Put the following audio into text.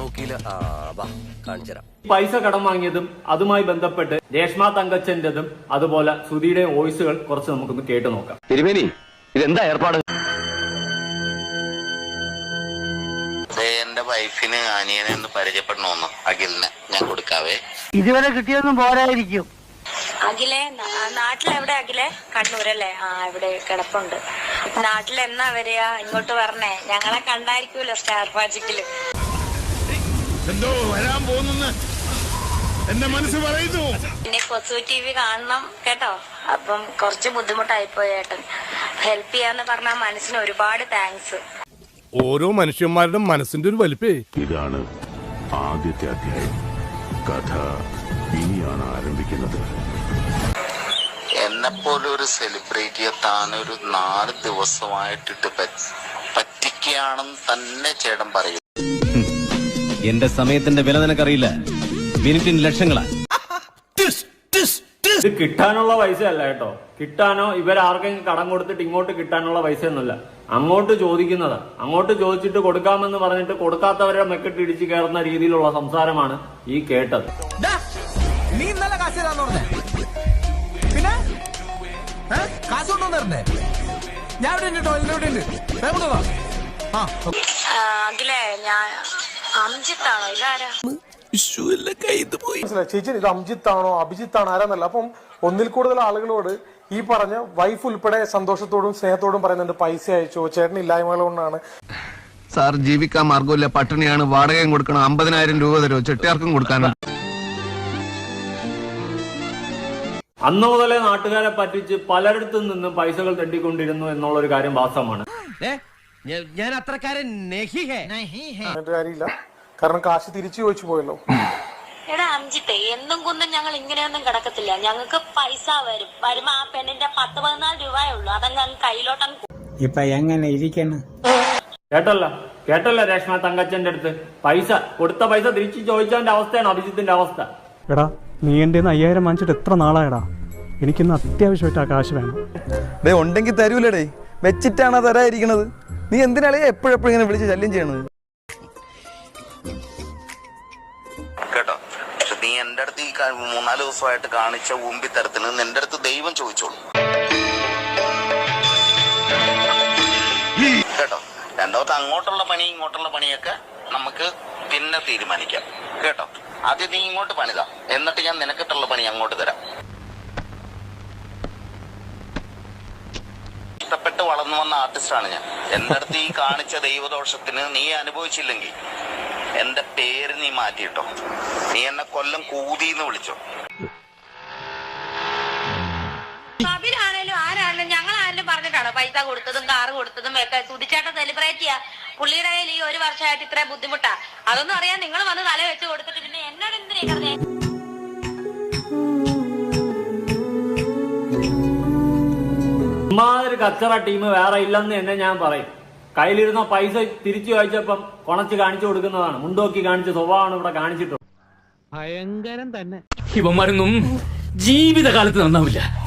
നോക്കിയില്ല. ആ വാ കാണിച്ചുതരാം. പൈസ കടം വാങ്ങിയതും അതുമായി ബന്ധപ്പെട്ട് രേഷ്മ തങ്കച്ചന്റെതും അതുപോലെ സുധിയുടെ വോയിസുകൾ കുറച്ച് നമുക്കൊന്ന് കേട്ടു നോക്കാം. തിരുമേനി ഇതെന്താ ഏർപ്പാട്? എന്റെ വൈഫിന് അനിയനെ ഒന്ന് പരിചയപ്പെടണമെന്ന് അഖിലിനെ ഞാൻ കൊടുക്കാവേ. ഇതുവരെ കിട്ടിയൊന്നും പോരായിരിക്കും. അഖിലെ നാട്ടിലെവിടെ അഖിലെ? കണ്ണൂരല്ലേ? ആ ഇവിടെ കിടപ്പുണ്ട്. നാട്ടിലെന്നാ വരിക? ഇങ്ങോട്ട് വരണേ. ഞങ്ങളെ കണ്ടായിരിക്കുമല്ലോ സ്റ്റാർ മാജിക്കിൽ എന്തോ വരാൻ പോകുന്നെന്ന് എന്റെ മനസ്സ് പറയുന്നു. പിന്നെ കൊസു ടി വി കാണണം കേട്ടോ. അപ്പം കുറച്ച് ബുദ്ധിമുട്ടായിപ്പോയി ഏട്ടൻ. ഹെൽപ്പ് ചെയ്യാന്ന് പറഞ്ഞ മനസ്സിന് ഒരുപാട് താങ്ക്സ് ഓരോ മനുഷ്യന്മാരുടെ മനസ്സിന്റെ ഒരു വലിപ്പേ. ഇതാണ് ആദ്യത്തെ അധ്യായം. കഥ ഇനിയാണ് ആരംഭിക്കുന്നത്. എന്നെപ്പോലെ ഒരു സെലിബ്രിറ്റിയെ താനൊരു നാല് ദിവസമായിട്ടിട്ട് പറ്റ- പറ്റിക്കുകയാണെന്ന് തന്നെ ചേട്ടൻ പറയും എന്റെ സമയത്തിന്റെ വില നിനക്കറിയില്ല. മിനിറ്റിന് ലക്ഷങ്ങളാ. ഇത് കിട്ടാനുള്ള പൈസ അല്ല കേട്ടോ. കിട്ടാനോ ഇവരാർക്കെങ്കിലും കടം കൊടുത്തിട്ട് ഇങ്ങോട്ട് കിട്ടാനുള്ള പൈസ ഒന്നുമല്ല അങ്ങോട്ട് ചോദിക്കുന്നതാ. അങ്ങോട്ട് ചോദിച്ചിട്ട് കൊടുക്കാമെന്ന് പറഞ്ഞിട്ട് കൊടുക്കാത്തവരെ മെക്കിട്ട് ഇടിച്ചു കയറുന്ന രീതിയിലുള്ള സംസാരമാണ് ഈ കേട്ടത്. നീ ഇന്നലെ കാശ് തരാന്ന് പറഞ്ഞേ. പിന്നെ? കാശ് തരണ്ടേ? ഞാൻ ഇവിടെ ഉണ്ട് ഉണ്ട്. ആ, ഞാൻ അംജിത്താണോ? ഇതാരാ? അംജിത്ത് ചേച്ചി ഇത് ആണോ അഭിജിത്താണോ ആരാന്നല്ല. അപ്പം ഒന്നിൽ കൂടുതൽ ആളുകളോട് ഈ പറഞ്ഞ വൈഫ് ഉൾപ്പെടെ സന്തോഷത്തോടും സ്നേഹത്തോടും പറയുന്നുണ്ട്. പൈസ അയച്ചോ. ചേട്ടൻ ഇല്ലായ്മകൾ കൊണ്ടാണ്. സാർ ജീവിക്കാൻ മാർഗമില്ല പട്ടിണിയാണ്. വാടകയും കൊടുക്കണം. അമ്പതിനായിരം രൂപ തരുമോ? ചെട്ടിയാർക്കും കൊടുക്കാനും അന്നു മുതലേ നാട്ടുകാരെ പറ്റിച്ച് പലരിടത്തും നിന്നും പൈസകൾ തട്ടിക്കൊണ്ടിരുന്നു എന്നുള്ള ഒരു കാര്യം വാസ്തവമാണ്. ഞാൻ അത്രക്കാരൻ കാര്യമില്ല. കാരണം കാശ് തിരിച്ചു ചോദിച്ചു പോയല്ലോ. എടാ അംജിത്തെ എന്നും കുന്നും ഞങ്ങൾ ഇങ്ങനെയൊന്നും കിടക്കത്തില്ല. ഞങ്ങൾക്ക് പൈസ വരും. വരുമ്പോ ആ പെണ്ണിന്റെ പത്ത് പതിനാല് രൂപയേ ഉള്ളൂ. അതങ്ങ് അങ്ങ് കയ്യിലോട്ടങ്ങ് ഇപ്പൊ എങ്ങനെ ഇരിക്കണം? കേട്ടല്ല? കേട്ടല്ല രേഷ്മ തങ്കച്ചന്റെ അടുത്ത്. പൈസ കൊടുത്ത പൈസ തിരിച്ചു ചോദിച്ചവന്റെ അവസ്ഥയാണ് അഭിജിത്തിന്റെ അവസ്ഥ? എടാ നീ എന്റെ അയ്യായിരം വാങ്ങിച്ചിട്ട് എത്ര നാളായടാ? എനിക്കിന്ന് അത്യാവശ്യമായിട്ട് ആ കാശ് വേണം. ഉണ്ടെങ്കിൽ തരൂലടേ. വെച്ചിട്ടാണ് തരാതിരിക്കണത്? നീ എന്തിനാ എപ്പോഴെപ്പോഴും ഇങ്ങനെ വിളിച്ച് ശല്യം ചെയ്യണത്? കേട്ടോ നീ എന്റെ അടുത്ത് ഈ മൂന്നാൽ ദിവസമായിട്ട് കാണിച്ച ഊമ്പിത്തരത്തിന് നിന്റെ അടുത്ത് ദൈവം ചോദിച്ചോളൂ. കേട്ടോ രണ്ടാമത്തെ അങ്ങോട്ടുള്ള പണി ഇങ്ങോട്ടുള്ള പണിയൊക്കെ നമുക്ക് പിന്നെ തീരുമാനിക്കാം. കേട്ടോ ആദ്യം നീ ഇങ്ങോട്ട് പണിതാ എന്നിട്ട് ഞാൻ നിനക്കിട്ടുള്ള പണി അങ്ങോട്ട് തരാം. ഇഷ്ടപ്പെട്ട് വളർന്നു വന്ന ആർട്ടിസ്റ്റാണ് ഞാൻ. എന്റെ അടുത്ത് ഈ കാണിച്ച ദൈവദോഷത്തിന് നീ അനുഭവിച്ചില്ലെങ്കിൽ എന്റെ പേര് നീ മാറ്റിയിട്ടോ. നീ എന്നെ കൊല്ലം വിളിച്ചോ. അവരാണേലും ആരാണേലും ഞങ്ങളാരെങ്കിലും പറഞ്ഞിട്ടാണോ പൈസ കൊടുത്തതും കാറ് കൊടുത്തതും ഒക്കെ സുധിച്ചേട്ടൻ സെലിബ്രേറ്റ് ചെയ്യാ? പുള്ളിയുടെ കയ്യിൽ ഈ ഒരു വർഷമായിട്ട് ഇത്ര ബുദ്ധിമുട്ടാ. അതൊന്നും അറിയാൻ നിങ്ങൾ വന്ന് തല വെച്ച് കൊടുത്തിട്ട് പിന്നെ എന്നോട് എന്തിനാ ഇമാതിരി കച്ചറ ടീം വേറെ ഇല്ലെന്ന് തന്നെ ഞാൻ പറയും. കയ്യിലിരുന്ന പൈസ തിരിച്ചു ചോദിച്ചപ്പം കൊണച്ച് കാണിച്ചു കൊടുക്കുന്നതാണ്. മുണ്ടോക്കി കാണിച്ച സ്വഭാവമാണ് ഇവിടെ കാണിച്ചിട്ടുള്ളത്. ഭയങ്കരം തന്നെ. ഇവന്മാരൊന്നും ജീവിതകാലത്ത് നന്നാവില്ല.